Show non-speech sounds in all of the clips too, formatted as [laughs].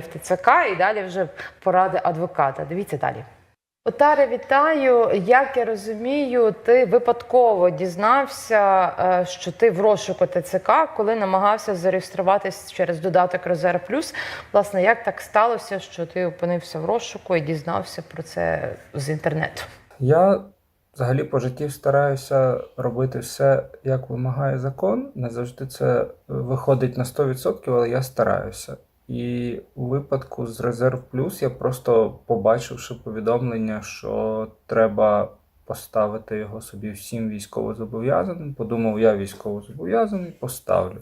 в ТЦК і далі вже поради адвоката. Дивіться далі. Отаре, вітаю. Як я розумію, ти випадково дізнався, е, що ти в розшуку ТЦК, коли намагався зареєструватись через додаток Резерв Плюс. Власне, як так сталося, що ти опинився в розшуку і дізнався про це з інтернету? Я взагалі по житті стараюся робити все, як вимагає закон. Не завжди це виходить на 100%, але я стараюся. І у випадку з Резерв Плюс я просто побачивши повідомлення, що треба поставити його собі всім військовозобов'язаним. Подумав, я військовозобов'язаний, поставлю.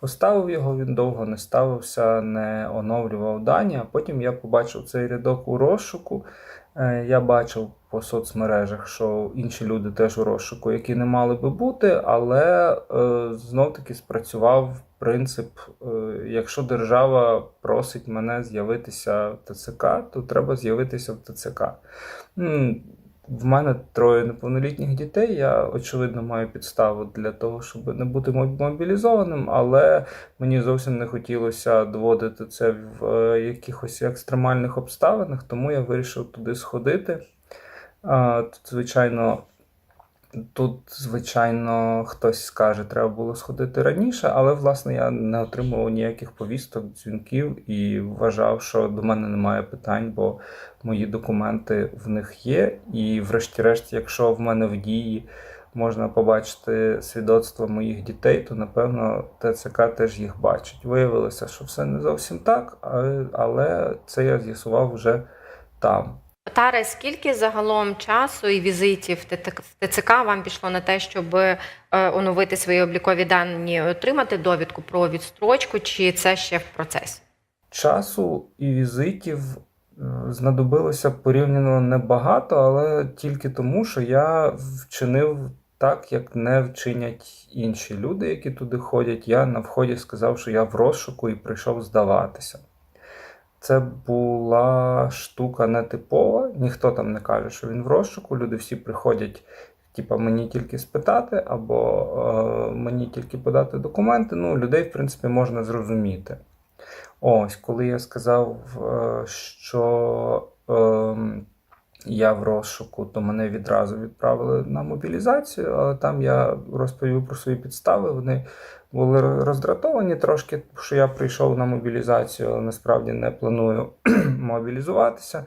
Поставив його, він довго не ставився, не оновлював дані, а потім я побачив цей рядок у розшуку. Е, Я бачив по соцмережах, що інші люди теж у розшуку, які не мали би бути, але е, знов таки спрацював принцип: е, якщо держава просить мене з'явитися в ТЦК, то треба з'явитися в ТЦК. В мене троє неповнолітніх дітей. Я очевидно маю підставу для того, щоб не бути мобілізованим, але мені зовсім не хотілося доводити це в е, якихось екстремальних обставинах, тому я вирішив туди сходити. Тут, звичайно, тут, звичайно, хтось скаже, треба було сходити раніше, але власне я не отримував ніяких повісток, дзвінків і вважав, що до мене немає питань, бо мої документи в них є. І, врешті-решт, якщо в мене в дії можна побачити свідоцтва моїх дітей, то напевно ТЦК теж їх бачить. Виявилося, що все не зовсім так, але це я з'ясував вже там. Таре, скільки загалом часу і візитів в ТЦК вам пішло на те, щоб е, оновити свої облікові дані, отримати довідку про відстрочку, чи це ще в процесі? Часу і візитів знадобилося порівняно небагато, але тільки тому, що я вчинив так, як не вчинять інші люди, які туди ходять. Я на вході сказав, що я в розшуку і прийшов здаватися. Це була штука нетипова, ніхто там не каже, що він в розшуку. Люди всі приходять, типа, мені тільки спитати, або е, мені тільки подати документи. Ну, людей, в принципі, можна зрозуміти. Ось, коли я сказав, е, що ем, я в розшуку, то мене відразу відправили на мобілізацію, але там я розповів про свої підстави. Вони були роздратовані трошки, що я прийшов на мобілізацію, але насправді не планую [clears throat] мобілізуватися.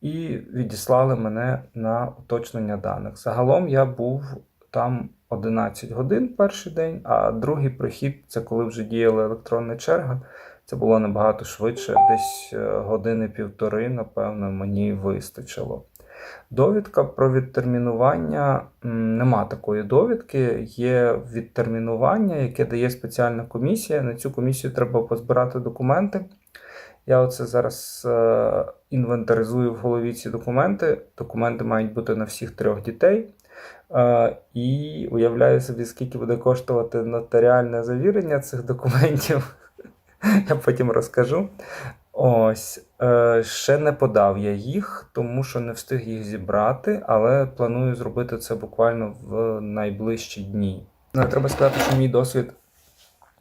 І відіслали мене на уточнення даних. Загалом я був там 11 годин перший день, а другий прихід це коли вже діяла електронна черга. Це було набагато швидше, десь е, години-півтори, напевно, мені вистачило. Довідка про відтермінування нема такої довідки. Є відтермінування, яке дає спеціальна комісія. На цю комісію треба позбирати документи. Я оце зараз е, інвентаризую в голові ці документи. Документи мають бути на всіх трьох дітей. Е, і уявляю собі, скільки буде коштувати нотаріальне завірення цих документів. [laughs] Я потім розкажу. Ось, е, ще не подав я їх, тому що не встиг їх зібрати, але планую зробити це буквально в найближчі дні. Ну, треба сказати, що мій досвід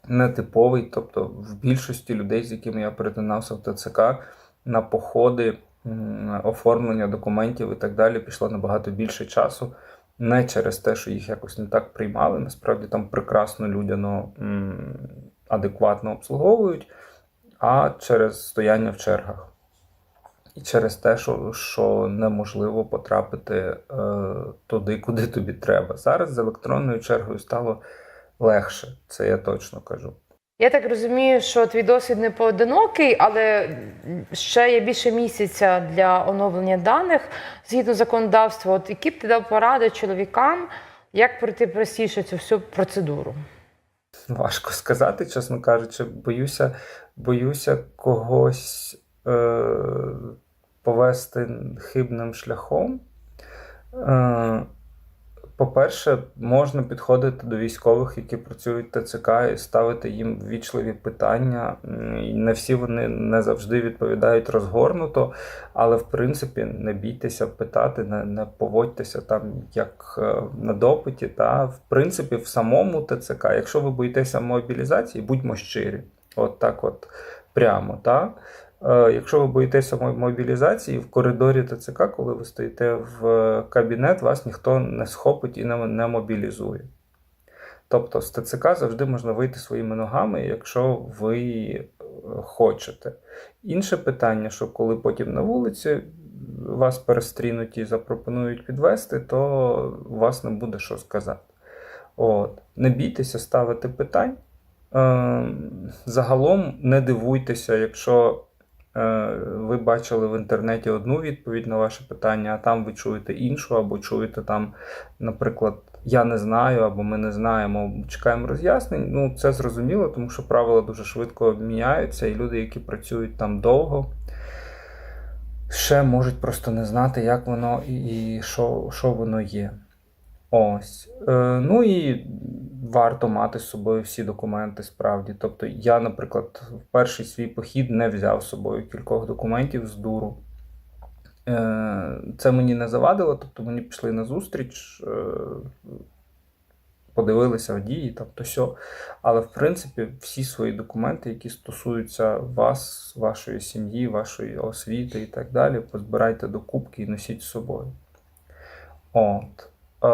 нетиповий, тобто в більшості людей, з якими я перетинався в ТЦК, на походи, оформлення документів і так далі пішло набагато більше часу. Не через те, що їх якось не так приймали. Насправді там прекрасно людяно адекватно обслуговують, а через стояння в чергах. І через те, що, що неможливо потрапити е, туди, куди тобі треба. Зараз з електронною чергою стало легше, це я точно кажу. Я так розумію, що твій досвід не поодинокий, але ще є більше місяця для оновлення даних згідно законодавства. От які б ти дав поради чоловікам, як пройти простіше цю всю процедуру? Важко сказати, чесно кажучи, боюся, боюся когось е, повести хибним шляхом. Е, по-перше, можна підходити до військових, які працюють в ТЦК, і ставити їм ввічливі питання. Не всі вони не завжди відповідають розгорнуто, але в принципі не бійтеся питати, не, не поводьтеся там як е, на допиті. Та в принципі, в самому ТЦК, якщо ви боїтеся мобілізації, будьмо щирі. От так, от прямо. Та? Е, Якщо ви боїтеся мобілізації, в коридорі ТЦК, коли ви стоїте в кабінет, вас ніхто не схопить і не, мобілізує. Тобто з ТЦК завжди можна вийти своїми ногами, якщо ви е, хочете. Інше питання, що коли потім на вулиці вас перестрінуть і запропонують підвести, то у вас не буде що сказати. От. Не бійтеся ставити питань. Е, загалом не дивуйтеся, якщо е, ви бачили в інтернеті одну відповідь на ваше питання, а там ви чуєте іншу, або чуєте там, наприклад, я не знаю, або ми не знаємо, чекаємо роз'яснень. Ну, це зрозуміло, тому що правила дуже швидко міняються, і люди, які працюють там довго, ще можуть просто не знати, як воно і і що, що воно є. Ось. Е, ну і варто мати з собою всі документи справді. Тобто, я, наприклад, в перший свій похід не взяв з собою кількох документів з дуру. Е, це мені не завадило, тобто мені пішли на зустріч, е, подивилися дії, там то сьо. Але в принципі всі свої документи, які стосуються вас, вашої сім'ї, вашої освіти і так далі, позбирайте до кубки і носіть з собою. От. Е,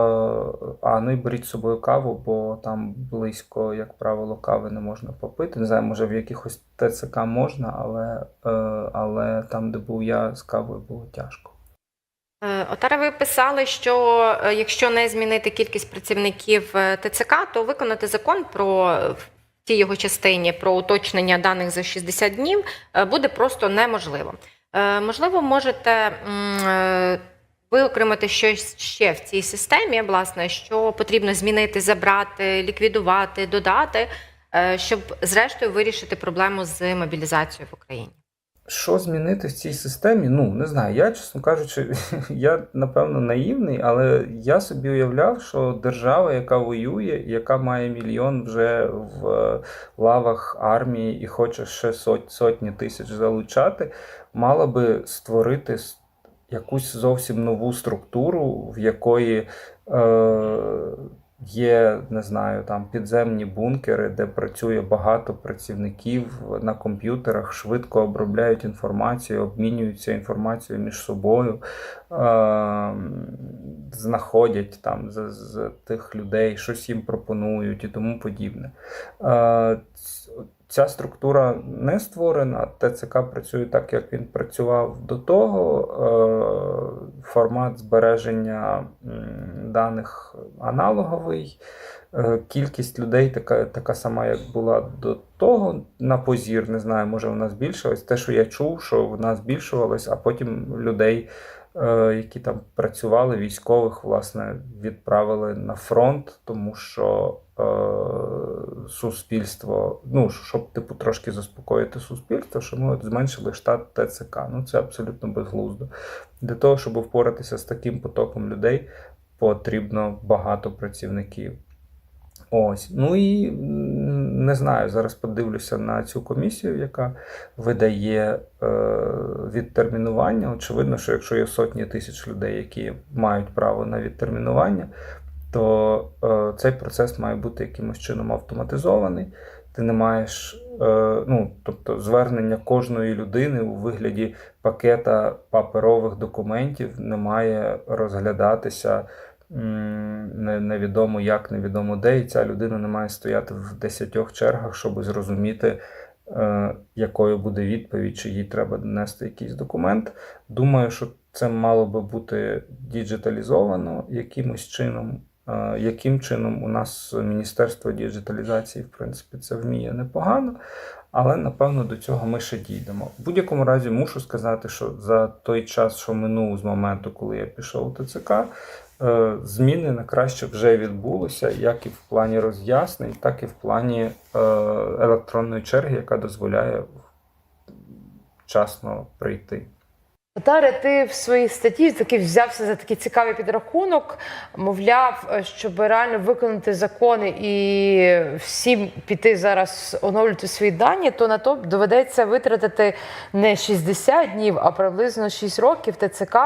а ну і беріть з собою каву, бо там близько, як правило, кави не можна попити. Не знаю, може в якихось ТЦК можна, але, е, але там, де був я, з кавою було тяжко. Е, Отара, ви писали, що якщо не змінити кількість працівників ТЦК, то виконати закон про тій його частині про уточнення даних за 60 днів буде просто неможливо. Можливо, можете виокремити щось ще в цій системі, власне, що потрібно змінити, забрати, ліквідувати, додати, е, щоб зрештою вирішити проблему з мобілізацією в Україні. Що змінити в цій системі? Ну, не знаю. Я, чесно кажучи, [laughs] я напевно наївний, але я собі уявляв, що держава, яка воює, яка має мільйон вже в е, лавах армії і хоче ще сот, сотні тисяч залучати, мала би створити якусь зовсім нову структуру, в якої е, є, не знаю, там підземні бункери, де працює багато працівників на комп'ютерах, швидко обробляють інформацію, обмінюються інформацією між собою, е, знаходять там з, з тих людей, щось їм пропонують і тому подібне. Е, Ця структура не створена. ТЦК працює так, як він працював до того. Е, Формат збереження даних аналоговий. Е, Кількість людей така, така сама, як була до того. На позір, не знаю, може вона збільшилась. Те, що я чув, що вона збільшувалась, а потім людей, е, які там працювали, військових, власне, відправили на фронт, тому що суспільство, ну, щоб типу трошки заспокоїти суспільство, що ми от зменшили штат ТЦК. Ну, це абсолютно безглуздо. Для того, щоб впоратися з таким потоком людей, потрібно багато працівників. Ось. Ну і не знаю, зараз подивлюся на цю комісію, яка видає е, відтермінування. Очевидно, що якщо є сотні тисяч людей, які мають право на відтермінування, то е, цей процес має бути якимось чином автоматизований. Ти не маєш, е, ну, тобто звернення кожної людини у вигляді пакета паперових документів не має розглядатися не- невідомо як, невідомо де, і ця людина не має стояти в десятьох чергах, щоб зрозуміти, е, якою буде відповідь, чи їй треба донести якийсь документ. Думаю, що це мало би бути діджиталізовано якимось чином. Яким чином у нас Міністерство діджиталізації, в принципі, це вміє непогано, але напевно до цього ми ще дійдемо. В будь-якому разі мушу сказати, що за той час, що минув з моменту, коли я пішов у ТЦК, е, зміни на краще вже відбулося, як і в плані роз'яснень, так і в плані е, електронної черги, яка дозволяє вчасно прийти. Таре, ти в своїй статті таки взявся за такий цікавий підрахунок, мовляв, е, щоб реально виконати закони і всім піти зараз оновлювати свої дані, то на то доведеться витратити не 60 днів, а приблизно 6 років ТЦК,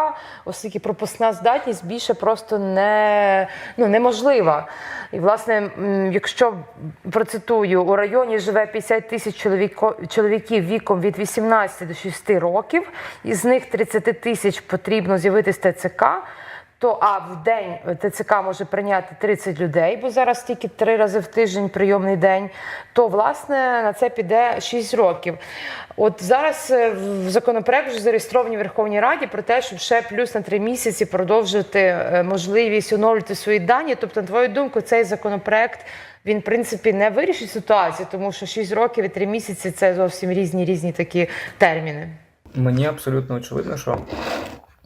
оскільки пропускна здатність більше просто не, ну, неможлива. І, власне, якщо процитую, у районі живе 50 тисяч чоловіків віком від 18 до 6 років, із них 30 тисяч потрібно з'явитись ТЦК. То а в день ТЦК може прийняти 30 людей, бо зараз тільки три рази в тиждень прийомний день. То власне на це піде 6 років. От зараз е, в законопроект вже зареєстровані в Верховній Раді про те, щоб ще плюс на 3 місяці продовжити е, можливість оновлювати свої дані. Тобто, на твою думку, цей законопроект він в принципі не вирішить ситуацію, тому що 6 років і 3 місяці це зовсім різні різні такі терміни. Мені абсолютно очевидно, що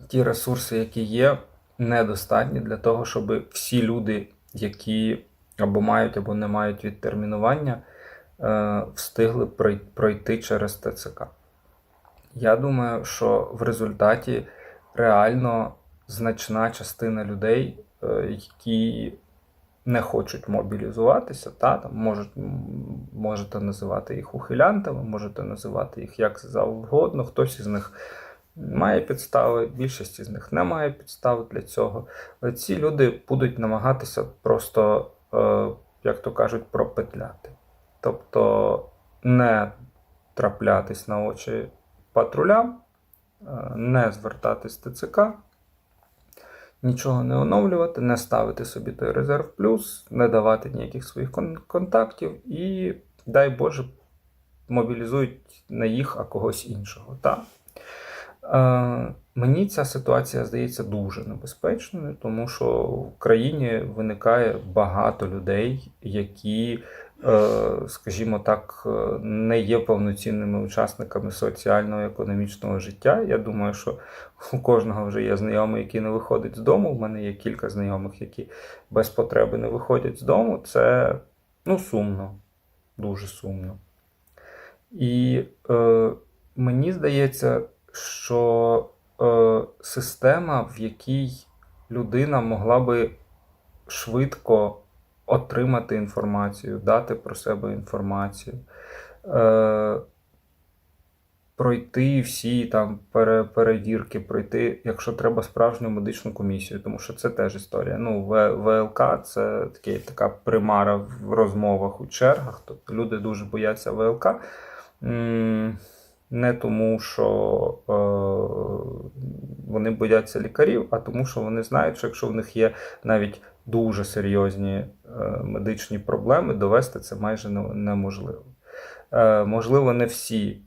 ті ресурси, які є, недостатні для того, щоб всі люди, які або мають, або не мають відтермінування, е, встигли пройти через ТЦК. Я думаю, що в результаті реально значна частина людей, е, які не хочуть мобілізуватися, та, там можуть, можете називати їх ухилянтами, можете називати їх як завгодно. Хтось із них має підстави, більшість із них не має підстав для цього. Ці люди будуть намагатися просто, е, як то кажуть, пропетляти. Тобто не траплятись на очі патрулям, е, не звертатись ТЦК, нічого не оновлювати, не ставити собі той резерв плюс, не давати ніяких своїх кон- контактів і, дай Боже, мобілізують не їх, а когось іншого. Та? Е, мені ця ситуація здається дуже небезпечною, тому що в країні виникає багато людей, які, скажімо так, е, не є повноцінними учасниками соціально-економічного життя. Я думаю, що у кожного вже є знайомий, який не виходить з дому. У мене є кілька знайомих, які без потреби не виходять з дому. Це ну, сумно, дуже сумно. І е, мені здається, що е, система, в якій людина могла би швидко отримати інформацію, дати про себе інформацію, е, пройти всі там пере, перевірки, пройти, якщо треба, справжню медичну комісію, тому що це теж історія. Ну, ВЛК це таке, така примара в розмовах у чергах. Тобто люди дуже бояться ВЛК. Не тому, що е, вони бояться лікарів, а тому, що вони знають, що якщо в них є навіть дуже серйозні е, медичні проблеми, довести це майже неможливо. Е, можливо, не всі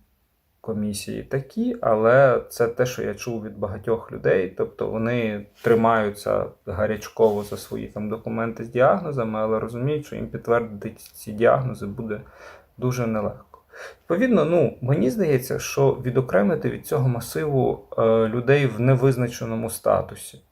комісії такі, але це те, що я чув від багатьох людей. Тобто вони тримаються гарячково за свої там документи з діагнозами, але розуміють, що їм підтвердити ці діагнози буде дуже нелегко. Відповідно, ну мені здається, що відокремити від цього масиву е, людей в невизначеному статусі,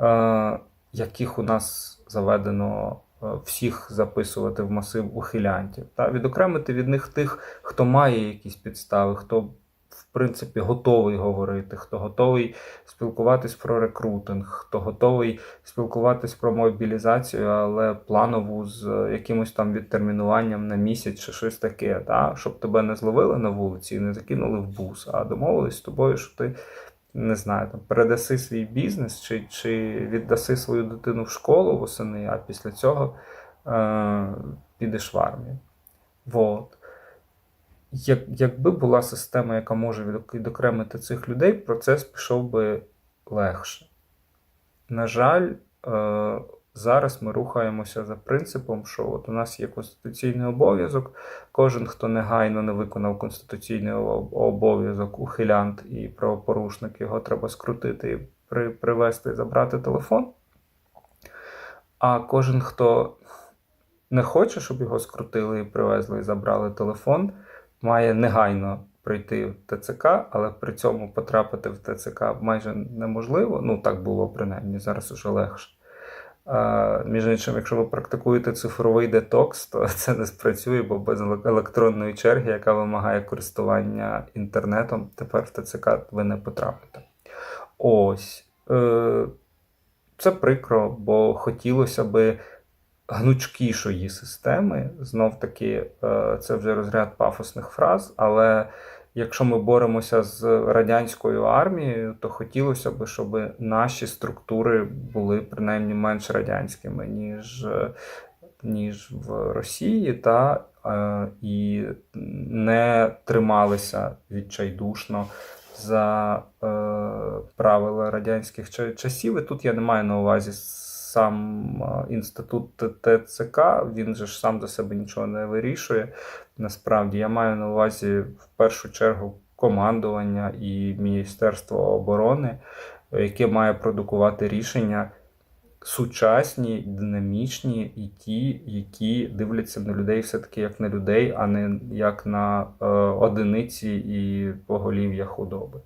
е, яких у нас заведено е, всіх записувати в масив ухилянтів, та відокремити від них тих, хто має якісь підстави, хто в принципі готовий говорити, хто готовий спілкуватись про рекрутинг, хто готовий спілкуватись про мобілізацію, але планову з якимось там відтермінуванням на місяць чи щось таке, та? щоб тебе не зловили на вулиці і не закинули в бус, а домовились з тобою, що ти не знаю, там передаси свій бізнес чи, чи віддаси свою дитину в школу восени, а після цього е, підеш в армію. Вот. Як, якби була система, яка може відокремити цих людей, процес пішов би легше. На жаль, е, зараз ми рухаємося за принципом, що от у нас є конституційний обов'язок. Кожен, хто негайно не виконав конституційний обов'язок, ухилянт і правопорушник, його треба скрутити і при, привезти забрати телефон. А кожен, хто не хоче, щоб його скрутили і привезли і забрали телефон, має негайно прийти в ТЦК, але при цьому потрапити в ТЦК майже неможливо. Ну, так було принаймні, зараз уже легше. Між іншим, якщо ви практикуєте цифровий детокс, то [laughs] це не спрацює, бо без електронної черги, яка вимагає користування інтернетом, тепер в ТЦК ви не потрапите. Ось. Е, Це прикро, бо хотілося би гнучкішої системи. Знов таки, е, це вже розряд пафосних фраз, але якщо ми боремося з радянською армією, то хотілося б, щоб наші структури були принаймні менш радянськими, ніж, ніж в Росії, та, е, і не трималися відчайдушно за е, правила радянських часів. І тут я не маю на увазі сам інститут ТЦК, він же ж сам за себе нічого не вирішує. Насправді я маю на увазі в першу чергу командування і Міністерство оборони, яке має продукувати рішення сучасні, динамічні і ті, які дивляться на людей все-таки як на людей, а не як на е, одиниці і поголів'я худоби.